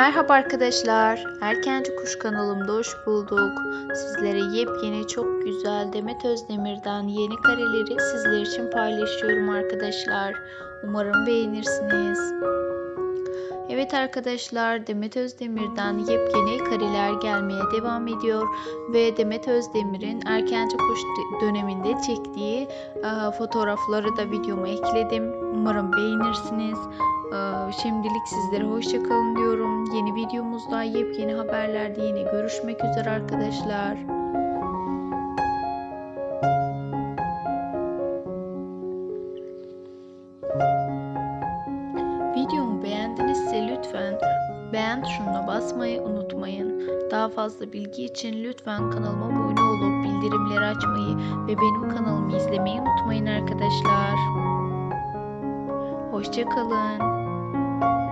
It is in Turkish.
Merhaba arkadaşlar. Erkenci Kuş kanalımda hoş bulduk. Sizlere yepyeni çok güzel Demet Özdemir'den yeni kareleri sizler için paylaşıyorum arkadaşlar. Umarım beğenirsiniz. Evet arkadaşlar Demet Özdemir'den yepyeni kareler gelmeye devam ediyor ve Demet Özdemir'in erkenci kuş döneminde çektiği e, fotoğrafları da videoma ekledim. Umarım beğenirsiniz. Ee, Şimdilik sizlere hoşçakalın diyorum. Yeni videomuzda yepyeni haberlerde yine görüşmek üzere arkadaşlar. Videomu beğendinizse lütfen beğen tuşuna basmayı unutmayın. Daha fazla bilgi için lütfen kanalıma abone olup bildirimleri açmayı ve benim kanalımı izlemeyi unutmayın arkadaşlar. Hoşçakalın. Thank you.